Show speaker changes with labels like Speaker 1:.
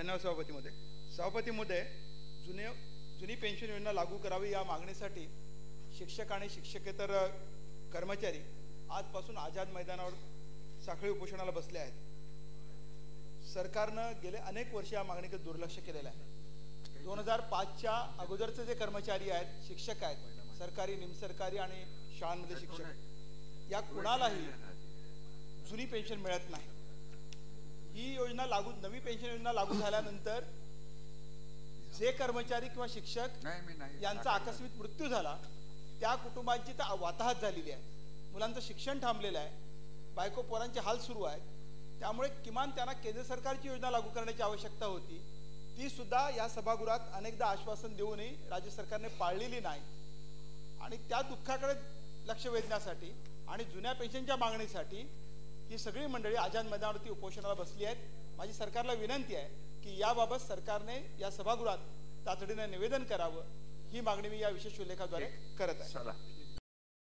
Speaker 1: धन्यवाद सभापती मध्ये सभापती जुने जुनी पेन्शन योजना लागू करावी या मागणीसाठी शिक्षक आणि शिक्षकेतर कर्मचारी आजपासून आझाद मैदानावर साखळी उपोषणाला बसले आहेत. सरकारनं गेले अनेक वर्ष या मागणीकडे दुर्लक्ष केलेलं आहे. दोन हजार पाचच्या अगोदरचे जे कर्मचारी आहेत शिक्षक आहेत सरकारी निमसरकारी आणि शाळांमध्ये शिक्षक या कुणालाही जुनी पेन्शन मिळत नाही. ही योजना लागू नवी पेन्शन योजना लागू झाल्यानंतर जे कर्मचारी किंवा शिक्षक यांचा आकस्मिक मृत्यू झाला त्या कुटुंबांची तर वाताहत झालेली आहे. मुलांचं शिक्षण थांबलेलं आहे. बायको पोरांचे हाल सुरू आहेत. त्यामुळे किमान त्यांना केंद्र सरकारची योजना लागू करण्याची आवश्यकता होती. ती सुद्धा या सभागृहात अनेकदा आश्वासन देऊनही राज्य सरकारने पाळलेली नाही. आणि त्या दुःखाकडे लक्ष वेधण्यासाठी आणि जुन्या पेन्शनच्या मागणीसाठी ही सगळी मंडळी आझाद मैदानावरती उपोषणाला बसली आहेत. माझी सरकारला विनंती आहे की याबाबत सरकारने या सभागृहात तातडीने निवेदन करावं. ही मागणी मी या विशेष उल्लेखाद्वारे करत आहे.